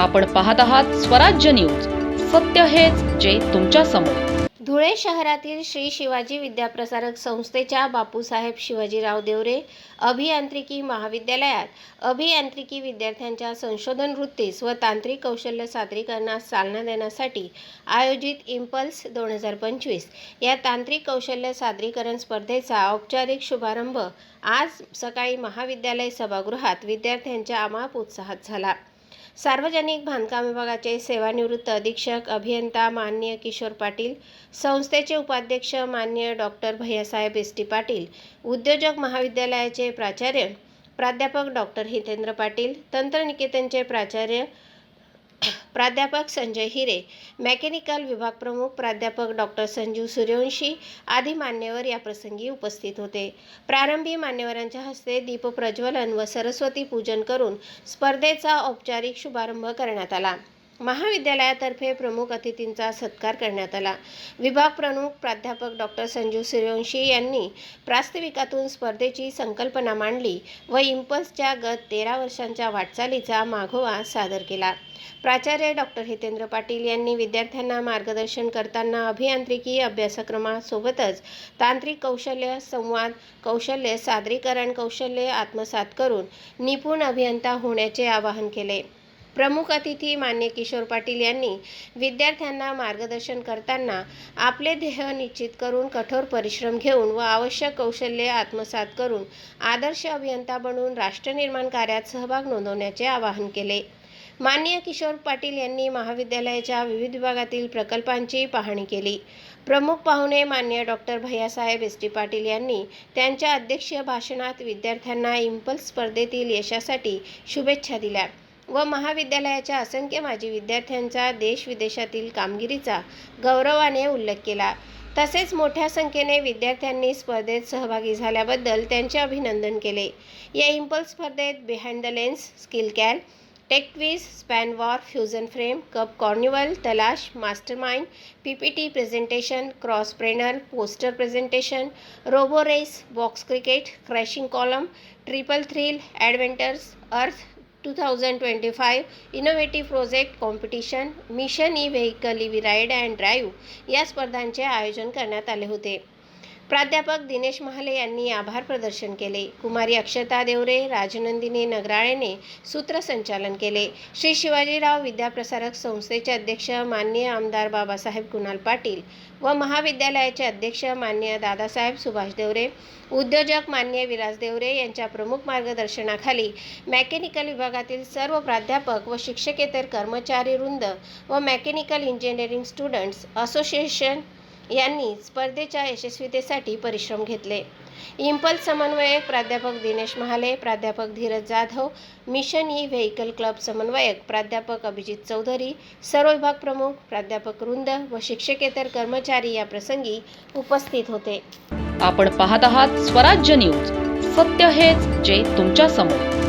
आपण पाहत आहात स्वराज्य न्यूज. सत्य हेच जे तुमच्यासमोर. धुळे शहरातील श्री शिवाजी विद्याप्रसारक संस्थेच्या बापूसाहेब शिवाजीराव देवरे अभियांत्रिकी महाविद्यालयात अभियांत्रिकी विद्यार्थ्यांच्या संशोधन वृत्तीस व तांत्रिक कौशल्य सादरीकरणास चालना देण्यासाठी आयोजित इम्पल्स दोन हजार पंचवीस या तांत्रिक कौशल्य सादरीकरण स्पर्धेचा औपचारिक शुभारंभ आज सकाळी महाविद्यालय सभागृहात विद्यार्थ्यांच्या अमाप उत्साहात झाला. सार्वजनिक बांधकाम विभागाचे सेवानिवृत्त अधीक्षक अभियंता मान्य किशोर पाटील संस्थेचे उपाध्यक्ष मान्य doctor Bhaiyasaheb S T Patil उद्योजक महाविद्यालयाचे प्राचार्य प्राध्यापक डॉक्टर हितेंद्र पाटील तंत्रनिकेतनचे प्राचार्य प्राध्यापक संजय हिरे मेकॅनिकल विभाग प्रमुख प्राध्यापक डॉक्टर संजीव सूर्यवंशी आदी मान्यवर या प्रसंगी उपस्थित होते. प्रारंभी मान्यवरांच्या हस्ते दीपप्रज्वलन व सरस्वती पूजन करून स्पर्धेचा औपचारिक शुभारंभ करण्यात आला. महाविद्यालयातर्फे प्रमुख अतिथींचा सत्कार करण्यात आला. विभाग प्रमुख प्राध्यापक डॉक्टर संजीव सूर्यवंशी यांनी प्रास्ताविकातून स्पर्धेची संकल्पना मांडली व इम्पल्सच्या गत तेरा वर्षांच्या वाटचालीचा मागोवा सादर केला. प्राचार्य डॉक्टर हितेंद्र पाटील यांनी विद्यार्थ्यांना मार्गदर्शन करताना अभियांत्रिकी अभ्यासक्रमासोबतच तांत्रिक कौशल्य संवाद कौशल्य सादरीकरण कौशल्य आत्मसात करून निपुण अभियंता होण्याचे आवाहन केले. प्रमुख अतिथी मान्य किशोर पाटील यांनी विद्यार्थ्यांना मार्गदर्शन करताना आपले ध्येय निश्चित करून कठोर परिश्रम घेऊन व आवश्यक कौशल्ये आत्मसात करून आदर्श अभियंता बनून राष्ट्रनिर्माण कार्यात सहभाग नोंदवण्याचे आवाहन केले. माननीय किशोर पाटील यांनी महाविद्यालयाच्या विविध विभागातील प्रकल्पांची पाहणी केली. प्रमुख पाहुणे मान्य doctor Bhaiyasaheb S T Patil यांनी त्यांच्या अध्यक्षीय भाषणात विद्यार्थ्यांना इम्पल्स स्पर्धेतील यशासाठी शुभेच्छा दिल्या. व महाविद्यालयाच्या असंख्य माजी विद्यार्थ्यांचा देश विदेशातील कामगिरीचा गौरवाने उल्लेख केला. तसेच मोठ्या संख्येने विद्यार्थ्यांनी स्पर्धेत सहभागी झाल्याबद्दल त्यांचे अभिनंदन केले. या इम्पल्स स्पर्धेत behind the lens skill can techwiz span war fusion frame cup कॉर्न्युअल Talash mastermind P P T presentation crosspreneur poster presentation robo race box cricket crashing column triple thrill adventures earth two thousand twenty five innovative project competition mission E vehicle E ride and drive या स्पर्धांचे आयोजन करण्यात आले होते. प्राध्यापक दिनेश महाले यांनी आभार प्रदर्शन केले. कुमारी अक्षता देवरे राजनंदिनी नगराळेने सूत्रसंचालन केले. श्री शिवाजीराव विद्याप्रसारक संस्थेचे अध्यक्ष मान्य आमदार बाबासाहेब कुणाल पाटील व महाविद्यालयाचे अध्यक्ष मान्य दादासाहेब सुभाष देवरे उद्योजक मान्य विराज देवरे यांच्या प्रमुख मार्गदर्शनाखाली मेकॅनिकल विभागातील सर्व प्राध्यापक व शिक्षकेतर कर्मचारी वृंद व मेकॅनिकल इंजिनिअरिंग स्टुडंट्स असोसिएशन यांनी स्पर्धेच्या यशस्वीतेसाठी परिश्रम घेतले. इम्पल्स समन्वयक प्राध्यापक दिनेश महाले प्राध्यापक Dhiraj Jadhav mission E vehicle club समन्वयक प्राध्यापक अभिजित चौधरी सर्व विभाग प्रमुख प्राध्यापक वृंद व शिक्षकेतर कर्मचारी या प्रसंगी उपस्थित होते. आपण पाहत आहात स्वराज्य न्यूज. सत्य हेच जे तुमच्यासमोर.